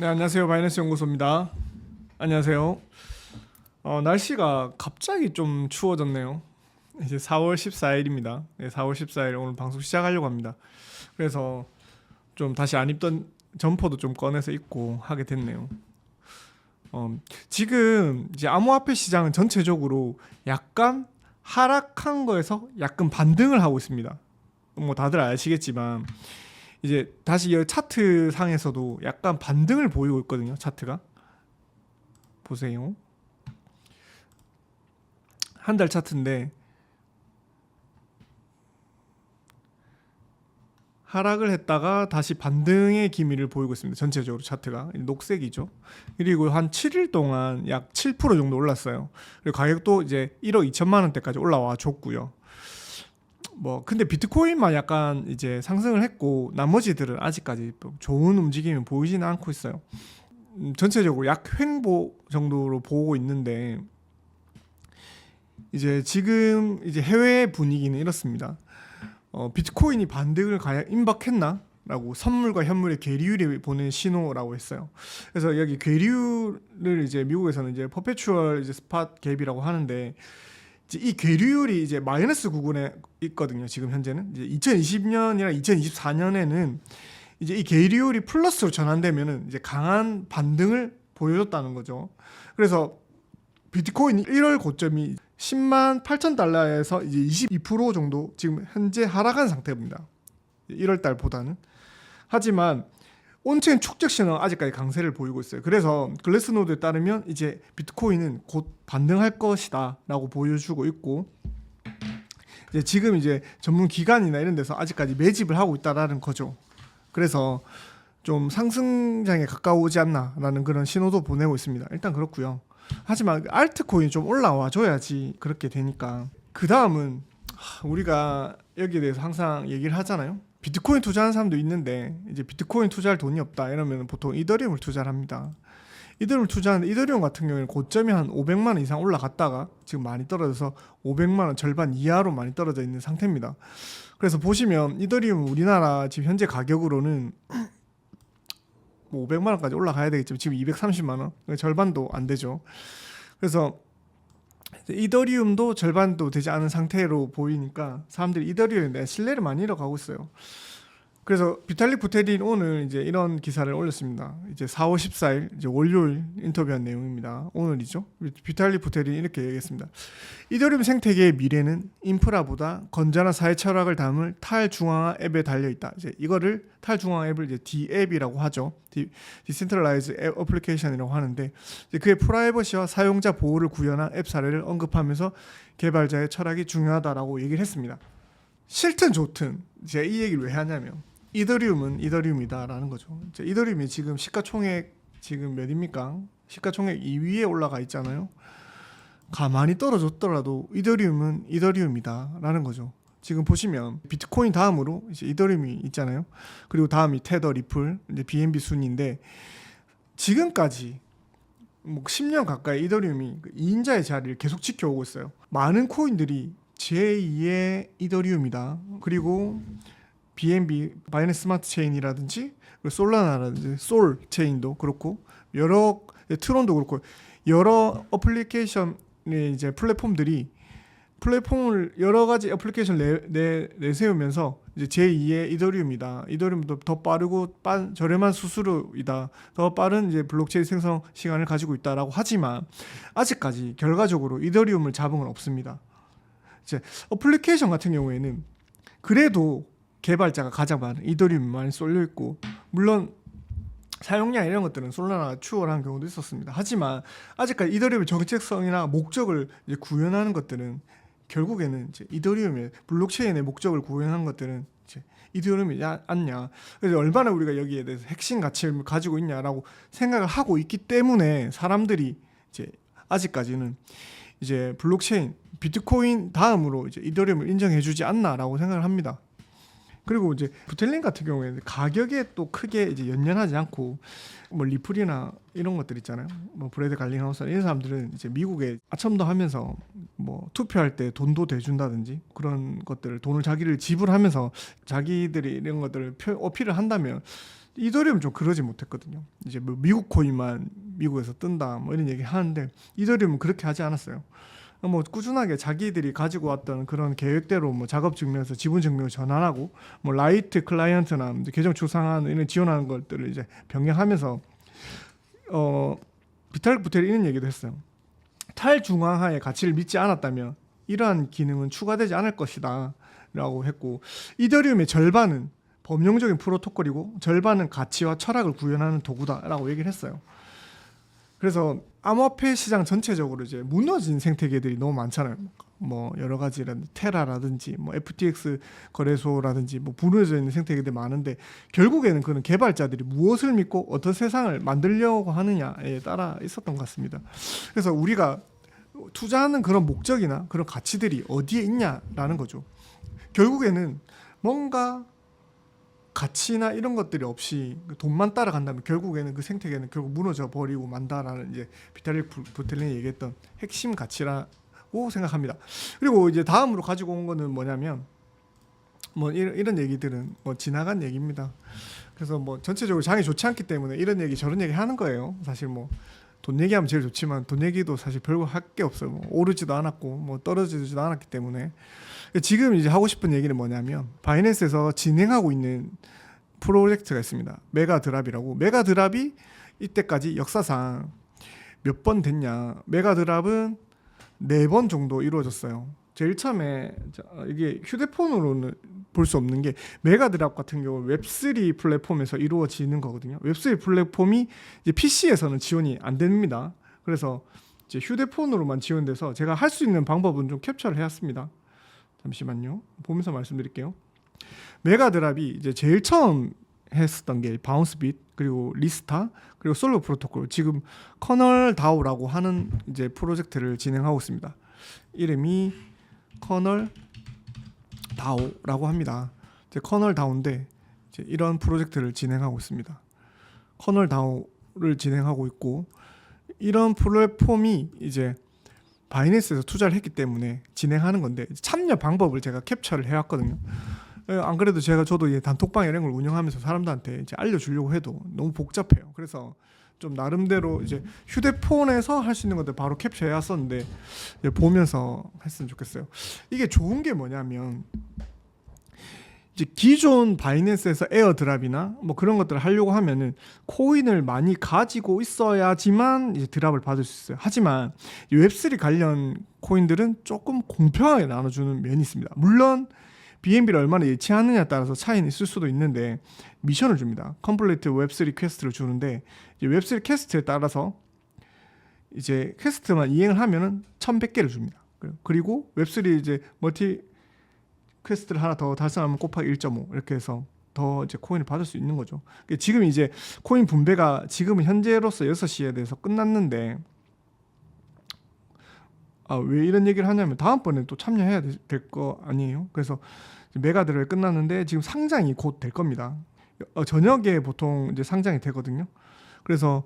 네 안녕하세요 바이낸스 연구소입니다. 안녕하세요. 어, 날씨가 갑자기 좀 추워졌네요. 이제 4월 14일입니다. 네, 4월 14일 오늘 방송 시작하려고 합니다. 그래서 좀 다시 안 입던 점퍼도 좀 꺼내서 입고 하게 됐네요. 어, 지금 이제 암호화폐 시장은 전체적으로 약간 하락한 거에서 약간 반등을 하고 있습니다. 뭐 다들 아시겠지만 이제 다시 이 차트 상에서도 약간 반등을 보이고 있거든요. 차트가 보세요. 한 달 차트인데 하락을 했다가 다시 반등의 기미를 보이고 있습니다. 전체적으로 차트가 녹색이죠. 그리고 한 7일 동안 약 7% 정도 올랐어요. 그리고 가격도 이제 1억 2천만 원대까지 올라와 줬고요. 뭐 근데 비트코인만 약간 이제 상승을 했고 나머지들은 아직까지 또 좋은 움직임이 보이지는 않고 있어요. 음, 전체적으로 약 횡보 정도로 보고 있는데 이제 지금 이제 해외 분위기는 이렇습니다. 어, 비트코인이 반등을 가야 임박했나? 라고 선물과 현물의 괴리율이 보낸 신호라고 했어요. 그래서 여기 괴리율을 이제 미국에서는 이제 퍼페추얼 이제 스팟 갭이라고 하는데 이 괴리율이 이제 마이너스 구간에 있거든요. 지금 현재는 이제 2020년이나 2024년에는 이제 이 괴리율이 플러스로 전환되면은 이제 강한 반등을 보여줬다는 거죠. 그래서 비트코인 1월 고점이 10만 8천 달러에서 이제 22% 정도 지금 현재 하락한 상태입니다. 1월 달보다는 하지만 온체인 축적 신호는 아직까지 강세를 보이고 있어요. 그래서 글래스노드에 따르면 이제 비트코인은 곧 반등할 것이다라고 보여주고 있고 이제 지금 이제 전문 기관이나 이런 데서 아직까지 매집을 하고 있다라는 거죠. 그래서 좀 상승장에 가까우지 않나라는 그런 신호도 보내고 있습니다. 일단 그렇고요. 하지만 알트코인이 좀 올라와 줘야지 그렇게 되니까 그 다음은 우리가 여기에 대해서 항상 얘기를 하잖아요. 비트코인 투자하는 사람도 있는데 이제 비트코인 투자할 돈이 없다 이러면 보통 이더리움을 투자를 합니다. 이더리움 투자하는데 이더리움 같은 경우에는 고점이 한 500만 원 이상 올라갔다가 지금 많이 떨어져서 500만 원 절반 이하로 많이 떨어져 있는 상태입니다. 그래서 보시면 이더리움 우리나라 지금 현재 가격으로는 뭐 500만 원까지 올라가야 되겠지만 지금 230만 원 절반도 안 되죠. 그래서 이더리움도 절반도 되지 않은 상태로 보이니까 사람들이 이더리움에 신뢰를 많이 잃어가고 있어요. 그래서 비탈릭 부테린 오늘 이제 이런 기사를 올렸습니다. 이제 4월 14일 이제 월요일 인터뷰한 내용입니다. 오늘이죠. 비탈릭 부테린 이렇게 얘기했습니다. 이더리움 생태계의 미래는 인프라보다 건전한 사회 철학을 담을 탈중앙화 앱에 달려 있다. 이제 이거를 탈중앙화 앱을 이제 D-앱이라고 하죠. 디센트럴라이즈 앱 어플리케이션이라고 하는데 그의 프라이버시와 사용자 보호를 구현한 앱 사례를 언급하면서 개발자의 철학이 중요하다라고 얘기를 했습니다. 싫든 좋든 제가 이 얘기를 왜 하냐면 이더리움은 이더리움이다라는 거죠. 이더리움이 지금 시가총액 지금 몇입니까? 시가총액 2위에 올라가 있잖아요. 가만히 떨어졌더라도 이더리움은 이더리움이다라는 거죠. 지금 보시면 비트코인 다음으로 이제 이더리움이 있잖아요. 그리고 다음이 테더, 리플, 이제 BNB 순인데 지금까지 뭐 10년 가까이 이더리움이 그 2인자의 자리를 계속 지켜오고 있어요. 많은 코인들이 제2의 이더리움이다. 그리고 BNB 바이낸스 스마트 체인이라든지 솔라나라든지 솔 체인도 그렇고 여러 트론도 그렇고 여러 어플리케이션 이제 플랫폼들이 플랫폼을 여러 가지 애플리케이션 내, 내, 내세우면서 이제 제2의 이더리움이다. 이더리움도 더 빠르고 빠, 저렴한 수수료이다. 더 빠른 이제 블록체인 생성 시간을 가지고 있다라고 하지만 아직까지 결과적으로 이더리움을 잡은 건 없습니다. 이제 어플리케이션 같은 경우에는 그래도 개발자가 가장 많은 이더리움 많이 쏠려 있고 물론 사용량 이런 것들은 솔라나 추월한 경우도 있었습니다. 하지만 아직까지 이더리움의 정책성이나 목적을 구현하는 것들은 결국에는 이제 이더리움의 블록체인의 목적을 구현한 것들은 이제 이더리움이 않냐. 그래서 얼마나 우리가 여기에 대해서 핵심 가치를 가지고 있냐라고 생각을 하고 있기 때문에 사람들이 이제 아직까지는 이제 블록체인 비트코인 다음으로 이제 이더리움을 인정해주지 않나라고 생각을 합니다. 그리고 이제 부텔린 같은 경우에는 가격에 또 크게 이제 연연하지 않고 뭐 리플이나 이런 것들 있잖아요. 뭐 브레드 갈링하우스 이런 사람들은 이제 미국에 아첨도 하면서 뭐 투표할 때 돈도 대준다든지 그런 것들을 돈을 자기를 지불하면서 자기들이 이런 것들을 표, 어필을 한다면 이더리움 좀 그러지 못했거든요. 이제 뭐 미국 코인만 미국에서 뜬다 뭐 이런 얘기 하는데 이더리움은 그렇게 하지 않았어요. 뭐 꾸준하게 자기들이 가지고 왔던 그런 계획대로 뭐 작업 증명에서 지분 증명을 전환하고 뭐 라이트 클라이언트나 계정 추상하는 이런 지원하는 것들을 이제 병행하면서 어 비탈 부텔이 이런 얘기도 했어요. 탈중앙화의 가치를 믿지 않았다면 이러한 기능은 추가되지 않을 것이다 라고 했고 이더리움의 절반은 범용적인 프로토콜이고 절반은 가치와 철학을 구현하는 도구다라고 얘기를 했어요. 그래서 암호화폐 시장 전체적으로 이제 무너진 생태계들이 너무 많잖아요. 뭐 여러 가지라든 테라라든지 뭐 FTX 거래소라든지 뭐 무너져 있는 생태계들이 많은데 결국에는 그런 개발자들이 무엇을 믿고 어떤 세상을 만들려고 하느냐에 따라 있었던 것 같습니다. 그래서 우리가 투자하는 그런 목적이나 그런 가치들이 어디에 있냐라는 거죠. 결국에는 뭔가 가치나 이런 것들이 없이 돈만 따라간다면 결국에는 그 생태계는 결국 무너져 버리고 만다라는 이제 비탈릭 부- 부텔린이 얘기했던 핵심 가치라고 생각합니다. 그리고 이제 다음으로 가지고 온 거는 뭐냐면 뭐 이런, 이런 얘기들은 뭐 지나간 얘기입니다. 그래서 뭐 전체적으로 장이 좋지 않기 때문에 이런 얘기 저런 얘기 하는 거예요. 사실 뭐 돈 얘기하면 제일 좋지만 돈 얘기도 사실 별거 할 게 없어요. 뭐 오르지도 않았고 뭐 떨어지지도 않았기 때문에 지금 이제 하고 싶은 얘기는 뭐냐면 바이낸스에서 진행하고 있는 프로젝트가 있습니다. 메가드랍이라고 메가드랍이 이때까지 역사상 몇 번 됐냐? 메가드랍은 네 번 정도 이루어졌어요. 제일 처음에 자, 이게 휴대폰으로는 볼 수 없는 게 메가드랍 같은 경우 웹3 플랫폼에서 이루어지는 거거든요. 웹3 플랫폼이 이제 PC에서는 지원이 안 됩니다. 그래서 이제 휴대폰으로만 지원돼서 제가 할 수 있는 방법은 좀 캡처를 해왔습니다. 잠시만요. 보면서 말씀드릴게요. 메가드랍이 이제 제일 처음 했었던 게 바운스빗 그리고 리스타 그리고 솔로 프로토콜 지금 커널 다오라고 하는 이제 프로젝트를 진행하고 있습니다. 이름이 커널 다오라고 합니다. 이제 커널 다오인데 이제 이런 프로젝트를 진행하고 있습니다. 커널 다오를 진행하고 있고 이런 플랫폼이 이제 바이낸스에서 투자를 했기 때문에 진행하는 건데 참여 방법을 제가 캡처를 해왔거든요. 예, 안 그래도 제가 저도 이 단톡방 이런 걸 운영하면서 사람들한테 이제 알려주려고 해도 너무 복잡해요. 그래서 좀 나름대로 이제 휴대폰에서 할 수 있는 것들 바로 캡처해 왔었는데 이제 보면서 했으면 좋겠어요. 이게 좋은 게 뭐냐면 기존 바이낸스에서 에어드랍이나 뭐 그런 것들을 하려고 하면은 코인을 많이 가지고 있어야지만 이제 드랍을 받을 수 있어요. 하지만 이 웹3 관련 코인들은 조금 공평하게 나눠주는 면이 있습니다. 물론 BNB를 얼마나 예치하느냐에 따라서 차이는 있을 수도 있는데 미션을 줍니다. 컴플리트 웹3 퀘스트를 주는데 이제 웹3 퀘스트에 따라서 이제 퀘스트만 이행을 하면은 1100개를 줍니다. 그리고 웹3 이제 멀티 퀘스트를 하나 더 달성하면 곱하기 1.5 이렇게 해서 더 이제 코인을 받을 수 있는 거죠. 지금 이제 코인 분배가 지금은 현재로서 6시에 대해서 끝났는데 아, 왜 이런 얘기를 하냐면 다음번에 또 참여해야 될 거 아니에요. 그래서 메가드를 끝났는데 지금 상장이 곧 될 겁니다. 어, 저녁에 보통 이제 상장이 되거든요. 그래서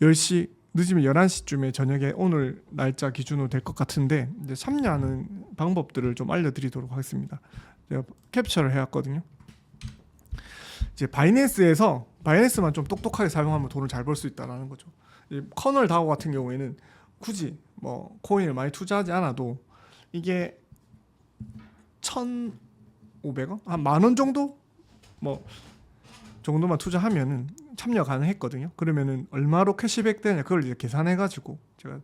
10시 늦으면 11시쯤에 저녁에 오늘 날짜 기준으로 될 것 같은데 이제 참여하는 방법들을 좀 알려드리도록 하겠습니다. 제가 캡처를 해왔거든요. 이제 바이낸스에서 바이낸스만 좀 똑똑하게 사용하면 돈을 잘 벌 수 있다라는 거죠. 커널 다오 같은 경우에는 굳이 뭐 코인을 많이 투자하지 않아도 이게 1,500원 한 만 원 정도 뭐 정도만 투자하면은 참여 가능했거든요. 그러면은 얼마로 캐시백 되냐 그걸 이제 계산해 가지고 제가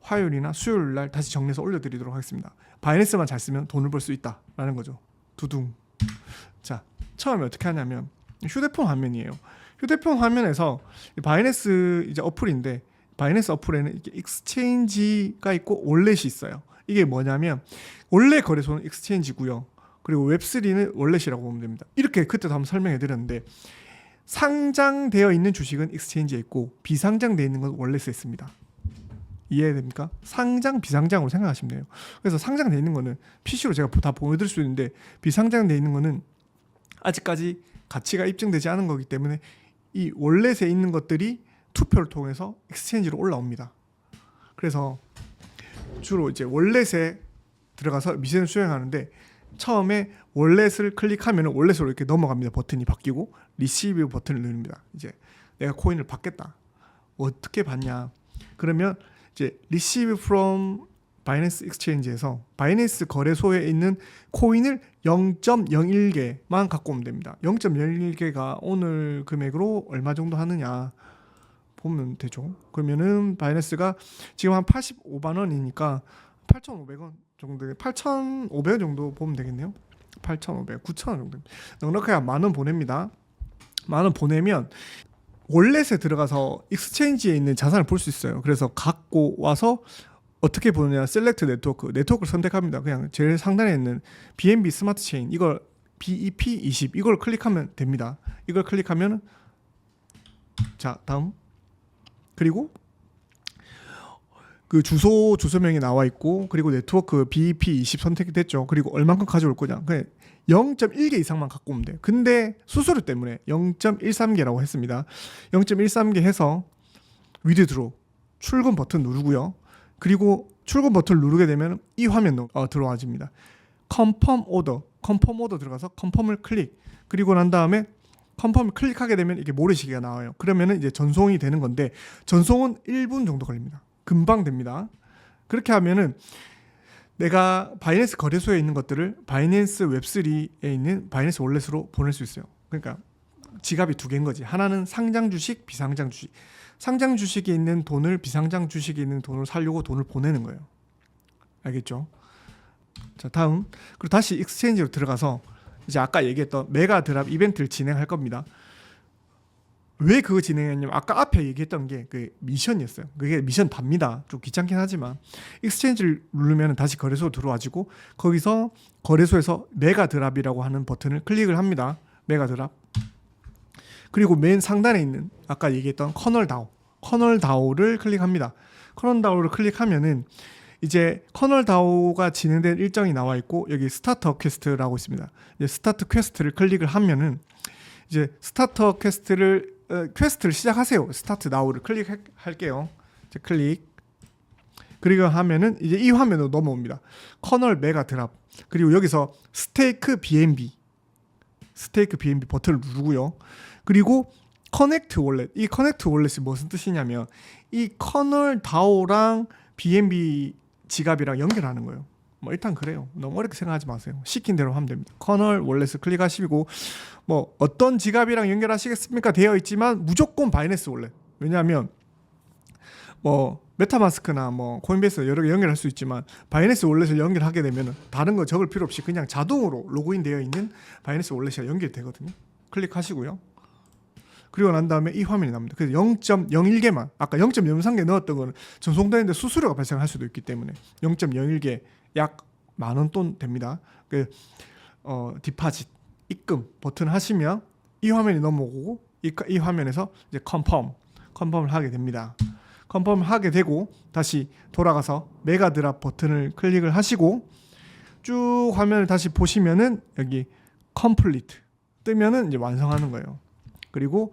화요일이나 수요일 날 다시 정리해서 올려드리도록 하겠습니다. 바이낸스만 잘 쓰면 돈을 벌 수 있다라는 거죠. 두둥. 자 처음에 어떻게 하냐면 휴대폰 화면이에요. 휴대폰 화면에서 바이낸스 이제 어플인데 바이낸스 어플에는 이렇게 익스체인지가 있고 월렛이 있어요. 이게 뭐냐면 원래 거래소는 익스체인지고요. 그리고 웹3는 월렛이라고 보면 됩니다. 이렇게 그때도 한번 설명해 드렸는데 상장되어 있는 주식은 익스체인지에 있고 비상장되어 있는 건 월렛에 있습니다. 이해됩니까? 상장 비상장으로 생각하시면 돼요. 그래서 상장되어 있는 거는 PC로 제가 다 보여드릴 수 있는데 비상장되어 있는 거는 아직까지 가치가 입증되지 않은 거기 때문에 이 월렛에 있는 것들이 투표를 통해서 익스체인지로 올라옵니다. 그래서 주로 이제 월렛에 들어가서 미션을 수행하는데 처음에 월렛을 클릭하면 월렛으로 이렇게 넘어갑니다. 버튼이 바뀌고 리시브 버튼을 누릅니다. 이제 내가 코인을 받겠다. 어떻게 받냐? 그러면 이제 리시브 from 바이낸스 익스체인지에서 바이낸스 거래소에 있는 코인을 0.01개만 갖고 오면 됩니다. 0.01개가 오늘 금액으로 얼마 정도 하느냐 보면 되죠. 그러면은 바이낸스가 지금 한 85만 원이니까 8,500원 정도 8,500원 정도 보면 되겠네요. 8,500, 9,000원 정도. 넉넉하게 만원 보냅니다. 만 원 보내면 월렛에 들어가서 익스체인지에 있는 자산을 볼 수 있어요. 그래서 갖고 와서 어떻게 보느냐 셀렉트 네트워크 네트워크를 선택합니다. 그냥 제일 상단에 있는 BNB 스마트 체인 이걸 BEP20 이걸 클릭하면 됩니다. 이걸 클릭하면 자 다음 그리고 그 주소 주소명이 나와 있고 그리고 네트워크 BEP20 선택이 됐죠. 그리고 얼만큼 가져올 거냐. 그냥 0.1개 이상만 갖고 오면 돼. 근데 수수료 때문에 0.13개라고 했습니다. 0.13개 해서 위드 드로 출금 버튼 누르고요. 그리고 출금 버튼을 누르게 되면 이 화면으로 어, 들어와집니다. 컨펌 오더, 컨펌 오더 들어가서 컨펌을 클릭. 그리고 난 다음에 컨펌을 클릭하게 되면 이게 모래시계가 나와요. 그러면은 이제 전송이 되는 건데 전송은 1분 정도 걸립니다. 금방 됩니다. 그렇게 하면은 내가 바이낸스 거래소에 있는 것들을 바이낸스 웹3에 있는 바이낸스 월렛으로 보낼 수 있어요. 그러니까 지갑이 두 개인 거지. 하나는 상장 주식, 비상장 주식. 상장 주식에 있는 돈을 비상장 주식에 있는 돈을 살려고 돈을 보내는 거예요. 알겠죠? 자, 다음. 그리고 다시 익스체인지로 들어가서 이제 아까 얘기했던 메가 드랍 이벤트를 진행할 겁니다. 왜 그거 진행했냐면 아까 앞에 얘기했던 게 그 미션이었어요. 그게 미션 답니다. 좀 귀찮긴 하지만 익스체인지를 누르면 다시 거래소 들어와지고 거기서 거래소에서 메가 드랍이라고 하는 버튼을 클릭을 합니다. 메가 드랍. 그리고 맨 상단에 있는 아까 얘기했던 커널 다오, 커널 다오를 클릭합니다. 커널 다오를 클릭하면은 이제 커널 다오가 진행된 일정이 나와 있고 여기 스타터 퀘스트라고 있습니다. 이제 스타트 퀘스트를 클릭을 하면은 이제 스타터 퀘스트를 어, 퀘스트를 시작하세요. 스타트 나우를 클릭할게요. 클릭. 그리고 하면은 이제 이 화면으로 넘어옵니다. 커널 메가 드랍. 그리고 여기서 스테이크 BNB 스테이크 BNB 버튼을 누르고요. 그리고 커넥트 월렛. 이 커넥트 월렛이 무슨 뜻이냐면 이 커널 다오랑 BNB 지갑이랑 연결하는 거예요. 뭐 일단 그래요. 너무 어렵게 생각하지 마세요. 시킨 대로 하면 됩니다. 커널 월렛을 클릭하시고 뭐 어떤 지갑이랑 연결하시겠습니까? 되어 있지만 무조건 바이낸스 월렛. 왜냐하면 뭐 메타마스크나 뭐 코인베이스 여러 개 연결할 수 있지만 바이낸스 월렛을 연결하게 되면 다른 거 적을 필요 없이 그냥 자동으로 로그인 되어 있는 바이낸스 월렛이 연결되거든요. 클릭하시고요. 그리고 난 다음에 이 화면이 납니다. 그래서 0.01개만 아까 0.03개 넣었던 거는 전송되는데 수수료가 발생할 수도 있기 때문에 0.01개 약 만 원 돈 됩니다. 그 어, 디파짓 입금 버튼 하시면 이 화면이 넘어오고 이, 이 화면에서 이제 컨펌 컨펌을 하게 됩니다. 컨펌을 하게 되고 다시 돌아가서 메가 드랍 버튼을 클릭을 하시고 쭉 화면을 다시 보시면은 여기 컴플리트 뜨면은 이제 완성하는 거예요. 그리고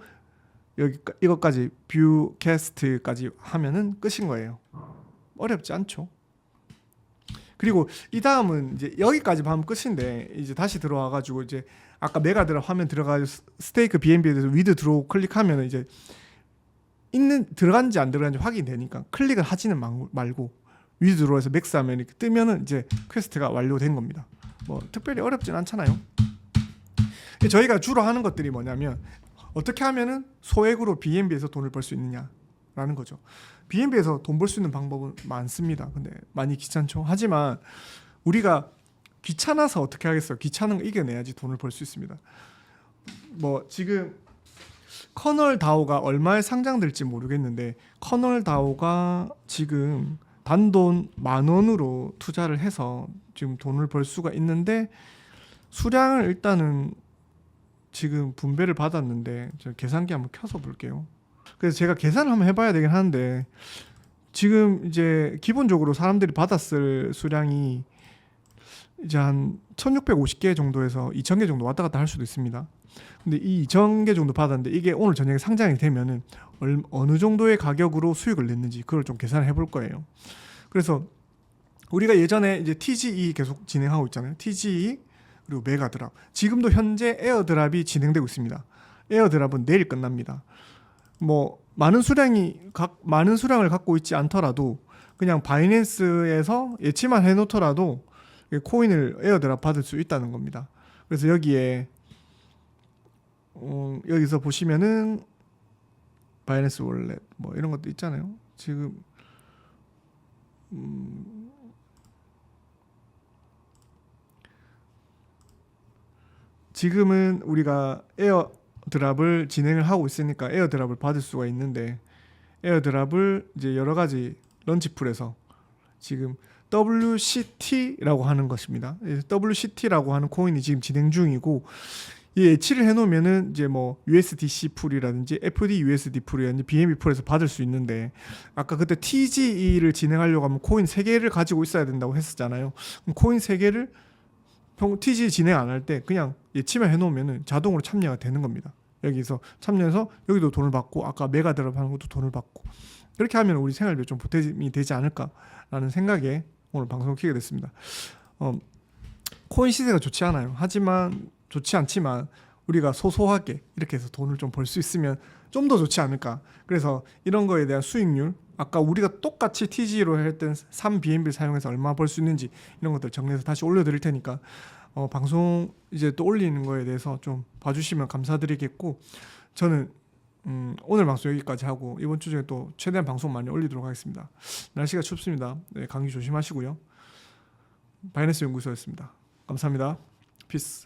여기 이것까지 뷰 캐스트까지 하면은 끝인 거예요. 어렵지 않죠? 그리고 이 다음은 이제 여기까지 하면 끝인데 이제 다시 들어와 가지고 이제 아까 메가드랍 화면 들어가지고 스- 스테이크 BNB에 대해서 위드 들어오 클릭하면 이제 있는 들어간지 안 들어간지 확인되니까 클릭을 하지는 말- 말고 위드 들어와서 맥스 하면 이렇게 뜨면은 이제 퀘스트가 완료된 겁니다. 뭐 특별히 어렵진 않잖아요. 저희가 주로 하는 것들이 뭐냐면 어떻게 하면은 소액으로 BNB에서 돈을 벌 수 있느냐라는 거죠. BNB에서 돈 벌 수 있는 방법은 많습니다. 근데 많이 귀찮죠. 하지만 우리가 귀찮아서 어떻게 하겠어요? 귀찮은 거 이겨내야지 돈을 벌 수 있습니다. 뭐 지금 커널 다오가 얼마에 상장될지 모르겠는데 커널 다오가 지금 단돈 만 원으로 투자를 해서 지금 돈을 벌 수가 있는데 수량을 일단은 지금 분배를 받았는데 저 계산기 한번 켜서 볼게요. 그래서 제가 계산을 한번 해봐야 되긴 하는데 지금 이제 기본적으로 사람들이 받았을 수량이 이제 한 1650개 정도에서 2000개 정도 왔다 갔다 할 수도 있습니다. 근데 이 2000개 정도 받았는데 이게 오늘 저녁에 상장이 되면은 얼, 어느 정도의 가격으로 수익을 냈는지 그걸 좀 계산을 해볼 거예요. 그래서 우리가 예전에 이제 TGE 계속 진행하고 있잖아요. TGE 그리고 메가드랍. 지금도 현재 에어드랍이 진행되고 있습니다. 에어드랍은 내일 끝납니다. 뭐 많은 수량이 각 많은 수량을 갖고 있지 않더라도 그냥 바이낸스에서 예치만 해놓더라도 이 코인을 에어드랍 받을 수 있다는 겁니다. 그래서 여기에 어, 여기서 보시면은 바이낸스 월렛 뭐 이런 것도 있잖아요. 지금 음, 지금은 우리가 에어 드랍을 진행을 하고 있으니까 에어 드랍을 받을 수가 있는데 에어 드랍을 이제 여러 가지 런치풀에서 지금 WCT라고 하는 것입니다. 예, WCT라고 하는 코인이 지금 진행 중이고 이 예치를 해놓으면은 이제 뭐 USDC 풀이라든지 FD USD 풀이라든지 BNB 풀에서 받을 수 있는데 아까 그때 TGE를 진행하려고 하면 코인 3개를 가지고 있어야 된다고 했었잖아요. 코인 3개를 평 TG 진행 안 할 때 그냥 예치만 해놓으면은 자동으로 참여가 되는 겁니다. 여기서 참여해서 여기도 돈을 받고 아까 메가 드랍 하는 것도 돈을 받고 이렇게 하면 우리 생활비에 좀 보탬이 되지 않을까라는 생각에 오늘 방송을 키게 됐습니다. 어, 코인 시세가 좋지 않아요. 하지만 좋지 않지만 우리가 소소하게 이렇게 해서 돈을 좀 벌 수 있으면 좀 더 좋지 않을까. 그래서 이런 거에 대한 수익률 아까 우리가 똑같이 TG로 했던 3BNB 사용해서 얼마 벌 수 있는지 이런 것들 정리해서 다시 올려드릴 테니까 어, 방송 이제 또 올리는 거에 대해서 좀 봐주시면 감사드리겠고 저는 음, 오늘 방송 여기까지 하고 이번 주 중에 또 최대한 방송 많이 올리도록 하겠습니다. 날씨가 춥습니다. 네, 감기 조심하시고요. 바이낸스 연구소였습니다. 감사합니다. 피스.